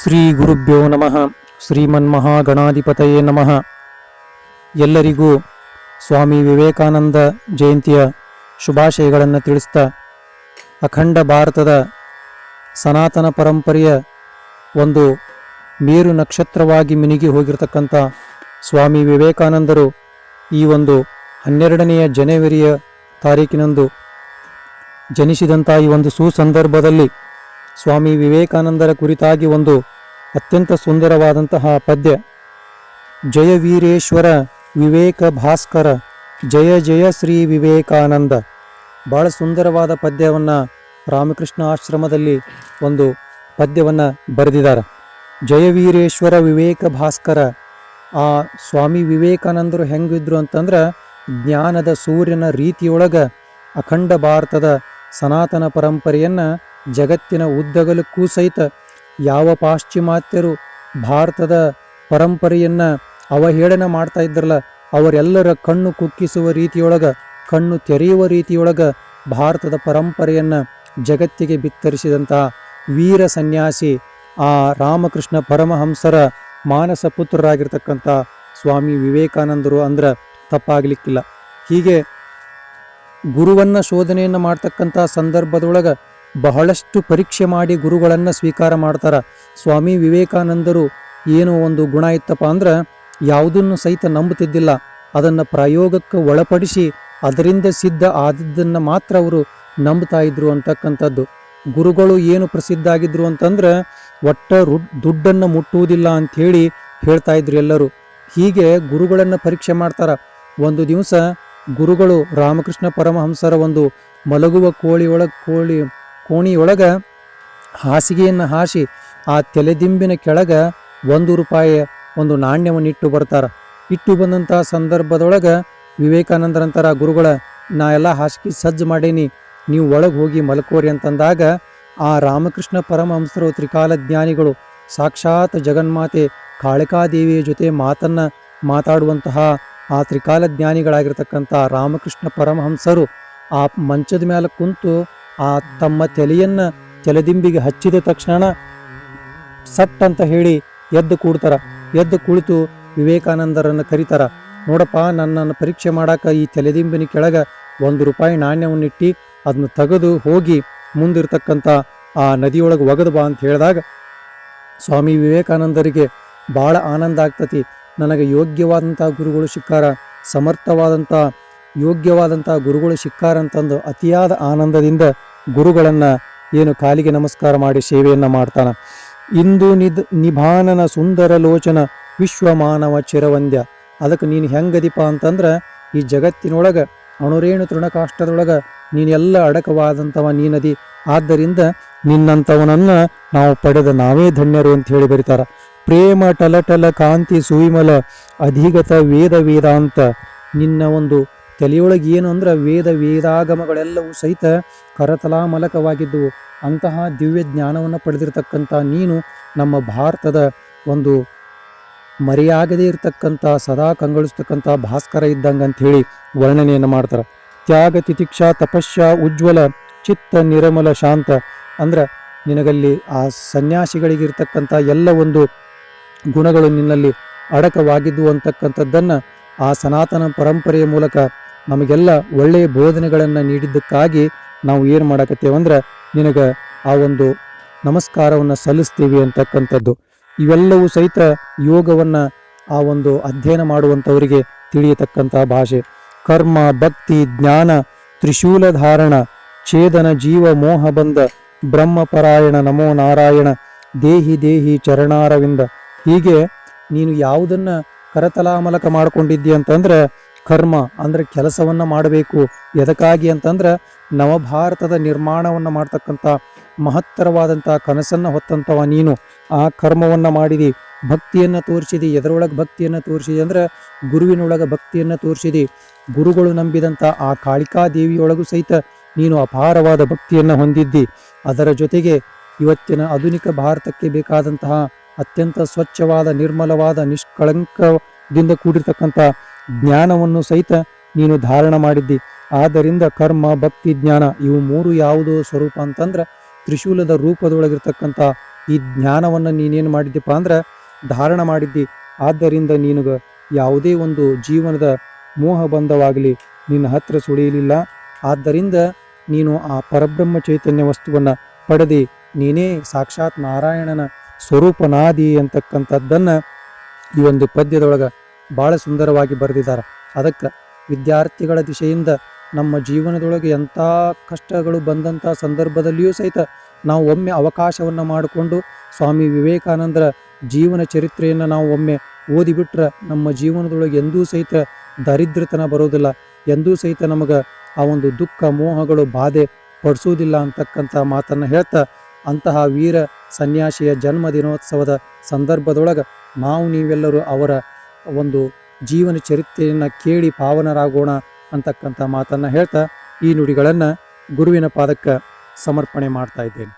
ಶ್ರೀ ಗುರುಭ್ಯೋ ನಮಃ. ಶ್ರೀಮನ್ಮಹಾಗಣಾಧಿಪತಯೇ ನಮಃ. ಎಲ್ಲರಿಗೂ ಸ್ವಾಮಿ ವಿವೇಕಾನಂದ ಜಯಂತಿಯ ಶುಭಾಶಯಗಳನ್ನು ತಿಳಿಸ್ತಾ ಅಖಂಡ ಭಾರತದ ಸನಾತನ ಪರಂಪರೆಯ ಒಂದು ಮೇರು ನಕ್ಷತ್ರವಾಗಿ ಮಿನುಗಿ ಹೋಗಿರತಕ್ಕಂಥ ಸ್ವಾಮಿ ವಿವೇಕಾನಂದರು ಈ ಒಂದು ಹನ್ನೆರಡನೆಯ ಜನವರಿಯ ತಾರೀಕಿನಂದು ಜನಿಸಿದಂಥ ಈ ಒಂದು ಸುಸಂದರ್ಭದಲ್ಲಿ ಸ್ವಾಮಿ ವಿವೇಕಾನಂದರ ಕುರಿತಾಗಿ ಒಂದು ಅತ್ಯಂತ ಸುಂದರವಾದಂತಹ ಪದ್ಯ. ಜಯ ವೀರೇಶ್ವರ ವಿವೇಕ ಭಾಸ್ಕರ, ಜಯ ಜಯ ಶ್ರೀ ವಿವೇಕಾನಂದ. ಬಹಳ ಸುಂದರವಾದ ಪದ್ಯವನ್ನು ರಾಮಕೃಷ್ಣ ಆಶ್ರಮದಲ್ಲಿ ಒಂದು ಪದ್ಯವನ್ನು ಬರೆದಿದ್ದಾರೆ. ಜಯ ವೀರೇಶ್ವರ ವಿವೇಕ ಭಾಸ್ಕರ, ಆ ಸ್ವಾಮಿ ವಿವೇಕಾನಂದರು ಹೆಂಗಿದ್ರು ಅಂತಂದ್ರೆ ಜ್ಞಾನದ ಸೂರ್ಯನ ರೀತಿಯೊಳಗೆ ಅಖಂಡ ಭಾರತದ ಸನಾತನ ಪರಂಪರೆಯನ್ನ ಜಗತ್ತಿನ ಉದ್ದಗಲಕ್ಕೂ ಸಹಿತ ಯಾವ ಪಾಶ್ಚಿಮಾತ್ಯರು ಭಾರತದ ಪರಂಪರೆಯನ್ನ ಅವಹೇಳನ ಮಾಡ್ತಾ ಇದ್ರಲ್ಲ, ಅವರೆಲ್ಲರ ಕಣ್ಣು ಕುಕ್ಕಿಸುವ ರೀತಿಯೊಳಗ, ಕಣ್ಣು ತೆರೆಯುವ ರೀತಿಯೊಳಗ ಭಾರತದ ಪರಂಪರೆಯನ್ನ ಜಗತ್ತಿಗೆ ಬಿತ್ತರಿಸಿದಂತಹ ವೀರ ಸನ್ಯಾಸಿ ಆ ರಾಮಕೃಷ್ಣ ಪರಮಹಂಸರ ಮಾನಸ ಪುತ್ರರಾಗಿರ್ತಕ್ಕಂಥ ಸ್ವಾಮಿ ವಿವೇಕಾನಂದರು ಅಂದ್ರ ತಪ್ಪಾಗಲಿಕ್ಕಿಲ್ಲ. ಹೀಗೆ ಗುರುವನ್ನ ಶೋಧನೆಯನ್ನು ಮಾಡ್ತಕ್ಕಂಥ ಸಂದರ್ಭದೊಳಗ ಬಹಳಷ್ಟು ಪರೀಕ್ಷೆ ಮಾಡಿ ಗುರುಗಳನ್ನು ಸ್ವೀಕಾರ ಮಾಡ್ತಾರ. ಸ್ವಾಮಿ ವಿವೇಕಾನಂದರು ಏನು ಒಂದು ಗುಣ ಇತ್ತಪ್ಪ ಅಂದ್ರೆ ಯಾವುದನ್ನು ಸಹಿತ ನಂಬುತ್ತಿದ್ದಿಲ್ಲ. ಅದನ್ನು ಪ್ರಯೋಗಕ್ಕೆ ಒಳಪಡಿಸಿ ಅದರಿಂದ ಸಿದ್ಧ ಆದದ್ದನ್ನು ಮಾತ್ರ ಅವರು ನಂಬ್ತಾ ಇದ್ರು ಅಂತಕ್ಕಂಥದ್ದು. ಗುರುಗಳು ಏನು ಪ್ರಸಿದ್ಧ ಆಗಿದ್ರು ಅಂತಂದ್ರೆ ಒಟ್ಟ ದುಡ್ಡನ್ನು ಮುಟ್ಟುವುದಿಲ್ಲ ಅಂತ ಹೇಳಿ ಹೇಳ್ತಾ ಇದ್ರು ಎಲ್ಲರೂ. ಹೀಗೆ ಗುರುಗಳನ್ನು ಪರೀಕ್ಷೆ ಮಾಡ್ತಾರ. ಒಂದು ದಿವಸ ಗುರುಗಳು ರಾಮಕೃಷ್ಣ ಪರಮಹಂಸರ ಒಂದು ಮಲಗುವ ಕೋಳಿಯೊಳಗೆ ಕೋಳಿ ಕೋಣಿಯೊಳಗ ಹಾಸಿಗೆಯನ್ನು ಹಾಸಿ ಆ ತಲೆದಿಂಬಿನ ಕೆಳಗ ಒಂದು ರೂಪಾಯಿ ಒಂದು ನಾಣ್ಯವನ್ನು ಇಟ್ಟು ಬರ್ತಾರ. ಇಟ್ಟು ಬಂದಂತಹ ಸಂದರ್ಭದೊಳಗೆ ವಿವೇಕಾನಂದರಂತರ ಗುರುಗಳ, ನಾ ಎಲ್ಲ ಹಾಸಿಗೆ ಸಜ್ಜು ಮಾಡೇನಿ, ನೀವು ಒಳಗೆ ಹೋಗಿ ಮಲ್ಕೋರಿ ಅಂತಂದಾಗ ಆ ರಾಮಕೃಷ್ಣ ಪರಮಹಂಸರು ತ್ರಿಕಾಲ ಜ್ಞಾನಿಗಳು ಸಾಕ್ಷಾತ್ ಜಗನ್ಮಾತೆ ಕಾಳಿಕಾದೇವಿಯ ಜೊತೆ ಮಾತನ್ನ ಮಾತಾಡುವಂತಹ ಆ ತ್ರಿಕಾಲ ಜ್ಞಾನಿಗಳಾಗಿರ್ತಕ್ಕಂಥ ರಾಮಕೃಷ್ಣ ಪರಮಹಂಸರು ಆ ಮಂಚದ ಮೇಲೆ ಕುಂತು ಆ ತಮ್ಮ ತಲೆಯನ್ನ ತಲೆದಿಂಬಿಗೆ ಹಚ್ಚಿದ ತಕ್ಷಣ ಸಟ್ ಅಂತ ಹೇಳಿ ಎದ್ದು ಕೂಡ್ತಾರ. ಎದ್ದು ಕುಳಿತು ವಿವೇಕಾನಂದರನ್ನು ಕರೀತಾರ. ನೋಡಪ್ಪ, ನನ್ನನ್ನು ಪರೀಕ್ಷೆ ಮಾಡಾಕ ಈ ತಲೆದಿಂಬಿನ ಕೆಳಗೆ ಒಂದು ರೂಪಾಯಿ ನಾಣ್ಯವನ್ನಿಟ್ಟು ಅದನ್ನ ತೆಗೆದು ಹೋಗಿ ಮುಂದಿರ್ತಕ್ಕಂಥ ಆ ನದಿಯೊಳಗೆ ಒಗದು ಬಾ ಅಂತ ಹೇಳಿದಾಗ, ಸ್ವಾಮಿ ವಿವೇಕಾನಂದರಿಗೆ ಭಾಳ ಆನಂದ ಆಗ್ತತಿ. ನನಗೆ ಯೋಗ್ಯವಾದಂಥ ಗುರುಗಳು ಸಿಕ್ಕಾರ ಸಮರ್ಥವಾದಂಥ ಯೋಗ್ಯವಾದಂಥ ಗುರುಗಳು ಸಿಕ್ಕಾರ ಅಂತಂದು ಅತಿಯಾದ ಆನಂದದಿಂದ ಗುರುಗಳನ್ನ ಏನು ಕಾಲಿಗೆ ನಮಸ್ಕಾರ ಮಾಡಿ ಸೇವೆಯನ್ನ ಮಾಡ್ತಾನ. ಇಂದು ನಿದ್ ನಿಭಾನನ ಸುಂದರ ಲೋಚನ ವಿಶ್ವ ಮಾನವ ಚಿರವಂದ್ಯ. ಅದಕ್ಕೆ ನೀನು ಹೆಂಗದಿಪ ಅಂತಂದ್ರೆ ಈ ಜಗತ್ತಿನೊಳಗ ಅಣುರೇಣು ತೃಣಕಾಷ್ಟದೊಳಗೆ ನೀನೆಲ್ಲ ಅಡಕವಾದಂಥವ ನೀನದಿ. ಆದ್ದರಿಂದ ನಿನ್ನಂಥವನನ್ನು ನಾವು ಪಡೆದ ನಾವೇ ಧನ್ಯರು ಅಂತ ಹೇಳಿ ಬರೀತಾರ. ಪ್ರೇಮ ಟಲಟಲ ಕಾಂತಿ ಸುವಿಮಲ ಅಧಿಗತ ವೇದ ವೇದಾಂತ ನಿನ್ನ ಒಂದು ತಲೆಯೊಳಗೆ ಏನು ಅಂದ್ರೆ ವೇದ ವೇದಾಗಮಗಳೆಲ್ಲವೂ ಸಹಿತ ಕರತಲಾಮಲಕವಾಗಿದ್ದುವು ಅಂತಹ ದಿವ್ಯ ಜ್ಞಾನವನ್ನು ಪಡೆದಿರತಕ್ಕಂಥ ನೀನು ನಮ್ಮ ಭಾರತದ ಒಂದು ಮರೆಯಾಗದೇ ಇರತಕ್ಕಂಥ, ಸದಾ ಕಂಗೊಳಿಸ್ತಕ್ಕಂಥ ಭಾಸ್ಕರ ಇದ್ದಂಗೆ ಅಂತ ಹೇಳಿ ವರ್ಣನೆಯನ್ನು ಮಾಡ್ತಾರೆ. ತ್ಯಾಗ, ತಿತಿಕ್ಷಾ, ತಪಸ್ಯ, ಉಜ್ವಲ, ಚಿತ್ತ, ನಿರಮಲ, ಶಾಂತ ಅಂದ್ರೆ ನಿನಗಲ್ಲಿ ಆ ಸನ್ಯಾಸಿಗಳಿಗಿರ್ತಕ್ಕಂಥ ಎಲ್ಲ ಒಂದು ಗುಣಗಳು ನಿನ್ನಲ್ಲಿ ಅಡಕವಾಗಿದ್ದು ಅಂತಕ್ಕಂಥದ್ದನ್ನ ಆ ಸನಾತನ ಪರಂಪರೆಯ ಮೂಲಕ ನಮಗೆಲ್ಲ ಒಳ್ಳೆಯ ಬೋಧನೆಗಳನ್ನು ನೀಡಿದ್ದಕ್ಕಾಗಿ ನಾವು ಏನು ಮಾಡಕತ್ತೇವಂದ್ರೆ ನಿನಗೆ ಆ ಒಂದು ನಮಸ್ಕಾರವನ್ನು ಸಲ್ಲಿಸ್ತೀವಿ ಅಂತಕ್ಕಂಥದ್ದು. ಇವೆಲ್ಲವೂ ಸಹಿತ ಯೋಗವನ್ನು ಆ ಒಂದು ಅಧ್ಯಯನ ಮಾಡುವಂಥವರಿಗೆ ತಿಳಿಯತಕ್ಕಂಥ ಭಾಷೆ. ಕರ್ಮ, ಭಕ್ತಿ, ಜ್ಞಾನ, ತ್ರಿಶೂಲ ಧಾರಣ, ಛೇದನ ಜೀವ ಮೋಹ ಬಂದ ಬ್ರಹ್ಮಪರಾಯಣ ನಮೋ ನಾರಾಯಣ, ದೇಹಿ ದೇಹಿ ಚರಣಾರವಿಂದ. ಹೀಗೆ ನೀನು ಯಾವುದನ್ನ ಕರತಲಾಮಲಕ ಮಾಡಿಕೊಂಡಿದ್ದೀಯ ಅಂತಂದ್ರೆ ಕರ್ಮ ಅಂದ್ರೆ ಕೆಲಸವನ್ನ ಮಾಡಬೇಕು. ಎದಕ್ಕಾಗಿ ಅಂತಂದ್ರೆ ನವಭಾರತದ ನಿರ್ಮಾಣವನ್ನ ಮಾಡ್ತಕ್ಕಂಥ ಮಹತ್ತರವಾದಂಥ ಕನಸನ್ನ ಹೊತ್ತಂತವ ನೀನು. ಆ ಕರ್ಮವನ್ನ ಮಾಡಿದಿ, ಭಕ್ತಿಯನ್ನ ತೋರಿಸಿದಿ, ಎದರೊಳಗೆ ಭಕ್ತಿಯನ್ನ ತೋರಿಸಿದಿ ಅಂದ್ರೆ ಗುರುವಿನೊಳಗೆ ಭಕ್ತಿಯನ್ನ ತೋರಿಸಿದಿ. ಗುರುಗಳು ನಂಬಿದಂಥ ಆ ಕಾಳಿಕಾ ದೇವಿಯೊಳಗೂ ಸಹಿತ ನೀನು ಅಪಾರವಾದ ಭಕ್ತಿಯನ್ನ ಹೊಂದಿದ್ದಿ. ಅದರ ಜೊತೆಗೆ ಇವತ್ತಿನ ಆಧುನಿಕ ಭಾರತಕ್ಕೆ ಬೇಕಾದಂತಹ ಅತ್ಯಂತ ಸ್ವಚ್ಛವಾದ, ನಿರ್ಮಲವಾದ, ನಿಷ್ಕಳಂಕದಿಂದ ಕೂಡಿರ್ತಕ್ಕಂಥ ಜ್ಞಾನವನ್ನು ಸಹಿತ ನೀನು ಧಾರಣ ಮಾಡಿದ್ದಿ. ಆದ್ದರಿಂದ ಕರ್ಮ, ಭಕ್ತಿ, ಜ್ಞಾನ ಇವು ಮೂರು ಯಾವುದೋ ಸ್ವರೂಪ ಅಂತಂದ್ರೆ ತ್ರಿಶೂಲದ ರೂಪದೊಳಗಿರ್ತಕ್ಕಂಥ ಈ ಜ್ಞಾನವನ್ನು ನೀನೇನು ಮಾಡಿದ್ದೀಪ್ಪ ಅಂದ್ರೆ ಧಾರಣ ಮಾಡಿದ್ದಿ. ಆದ್ದರಿಂದ ನೀನುಗ ಯಾವುದೇ ಒಂದು ಜೀವನದ ಮೋಹ ಬಂಧವಾಗಲಿ ನಿನ್ನ ಹತ್ರ ಸುಳಿಯಲಿಲ್ಲ. ಆದ್ದರಿಂದ ನೀನು ಆ ಪರಬ್ರಹ್ಮ ಚೈತನ್ಯ ವಸ್ತುವನ್ನು ಪಡೆದಿ. ನೀನೇ ಸಾಕ್ಷಾತ್ ನಾರಾಯಣನ ಸ್ವರೂಪನಾದಿ ಅಂತಕ್ಕಂಥದ್ದನ್ನು ಈ ಒಂದು ಪದ್ಯದೊಳಗೆ ಭಾಳ ಸುಂದರವಾಗಿ ಬರೆದಿದ್ದಾರೆ. ಅದಕ್ಕೆ ವಿದ್ಯಾರ್ಥಿಗಳ ದಿಶೆಯಿಂದ ನಮ್ಮ ಜೀವನದೊಳಗೆ ಎಂಥ ಕಷ್ಟಗಳು ಬಂದಂಥ ಸಂದರ್ಭದಲ್ಲಿಯೂ ಸಹಿತ ನಾವು ಒಮ್ಮೆ ಅವಕಾಶವನ್ನು ಮಾಡಿಕೊಂಡು ಸ್ವಾಮಿ ವಿವೇಕಾನಂದರ ಜೀವನ ಚರಿತ್ರೆಯನ್ನು ನಾವು ಒಮ್ಮೆ ಓದಿಬಿಟ್ರೆ ನಮ್ಮ ಜೀವನದೊಳಗೆ ಎಂದೂ ಸಹಿತ ದರಿದ್ರತನ ಬರೋದಿಲ್ಲ. ಎಂದೂ ಸಹಿತ ನಮಗೆ ಆ ಒಂದು ದುಃಖ, ಮೋಹಗಳು ಬಾಧೆ ಪಡಿಸೋದಿಲ್ಲ ಅಂತಕ್ಕಂಥ ಮಾತನ್ನು ಹೇಳ್ತಾ ಅಂತಹ ವೀರ ಸನ್ಯಾಸಿಯ ಜನ್ಮ ದಿನೋತ್ಸವದ ಸಂದರ್ಭದೊಳಗೆ ನಾವು ನೀವೆಲ್ಲರೂ ಅವರ ಒಂದು ಜೀವನ ಚರಿತ್ರೆಯನ್ನು ಕೇಳಿ ಪಾವನರಾಗೋಣ ಅಂತಕ್ಕಂಥ ಮಾತನ್ನು ಹೇಳ್ತಾ ಈ ನುಡಿಗಳನ್ನು ಗುರುವಿನ ಪಾದಕ್ಕೆ ಸಮರ್ಪಣೆ ಮಾಡ್ತಾ ಇದ್ದೇನೆ.